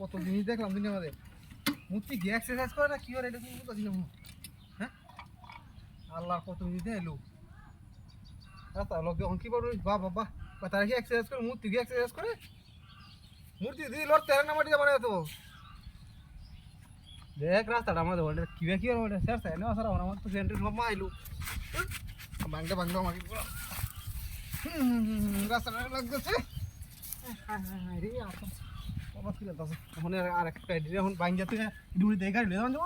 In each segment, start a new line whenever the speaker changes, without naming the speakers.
কত জিনিস দেখলাম দুনিয়া আমাদের মূর্তি কি এক্সারসাইজ করে না কি করে? এটা কোনো বুঝি না হ্যাঁ? আল্লাহর কত জিনিস দেয়, লোক। রাস্তা লোক যখন কি করবে বাহ বাহ বাহ। বা তারা কি এক্সারসাইজ করে? মূর্তি কি এক্সারসাইজ করে? মূর্তি দিয়ে লড়তে না মাটি যাবে তো দেখ, রাস্তাটা আমাদের ওটা কি কি ওটা স্যার স্যার না স্যার আমার তো সেন্টার মামা আইলো বাংলা বাংলা আমাকে রাস্তাটা লাগতেছে। রে বাবা কি লাগতেছে এখন আর একটা এখন বাইঙ্গা তুই ডুড়ি দেখে গাড়ি লেন যাব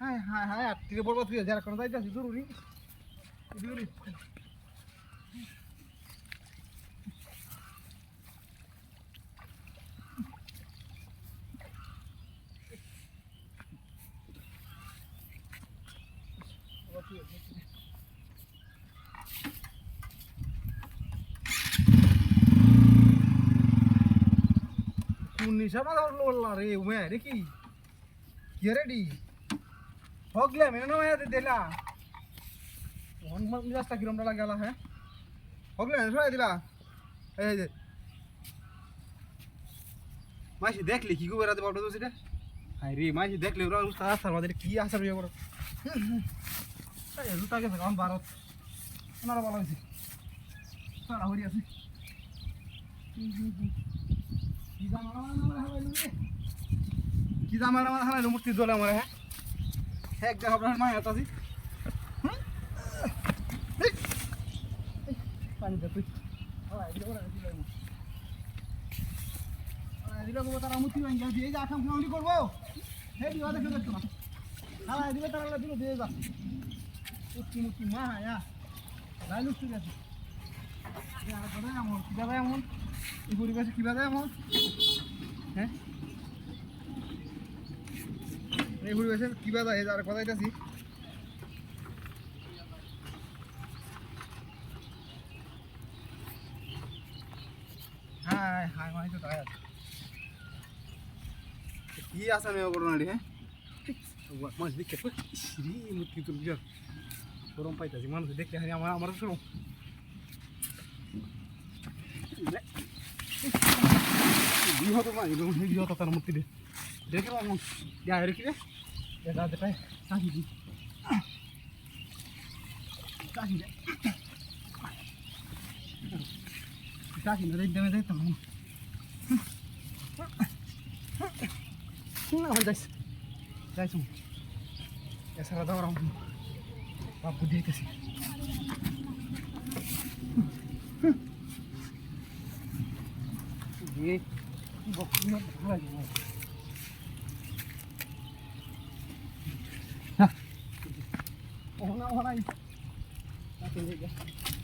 হ্যাঁ হ্যাঁ হ্যাঁ আর তীরে বলব তুই যারা কোনো যাইতেছি জরুরি জরুরি উনিশা মাথা লোলা রে, উমে রে কি রেডি হগলে মেনে না মায়া দিলা মন মিজাজটা কিরম ডালা গেলা হ্যাঁ? হগলে সরাই দিলা। এই যে। মাসি, দেখলি কি করে রাতে বাবটা দোষিটা হাই রে, মাসি, দেখলি ওরা উস্তাদ আসার কি আসার বিয়ে করো জুতা গেছে কারণ ভারত। ওনারা ভালো কি জামানা হারাইলো রে কি জামানা মানা হারাইলো মূর্তি দোলে আমার হ্যাঁ? এক জায়গা আপনার মায়ের আছে। পানি দে, তুই। দিলে তারা মূর্তি ভাঙিয়ে দিয়ে যা খাম খামলি করব। হে দিবা দেখে দেখো না হারাই দিলে তারা দিলে দিয়ে যা। মূর্তি মূর্তি মা হ্যাঁ। রাইল উঠতে গেছে। এমন হ্যাঁ আর কথা হ্যাঁ হ্যাঁ মানে তো আছে কি আছে আমি করোনা রে হ্যাঁ মাছ দেখে তুল গরম পাইতাছি মানুষ হারি আমার আমার শুনো বিহত পাই বিহত তার মূর্তি দে দেখে আমার যা রেখে দে দেখা দেখায় কাহি দি কাহি দে কাহি না দেখ দেবে দেখ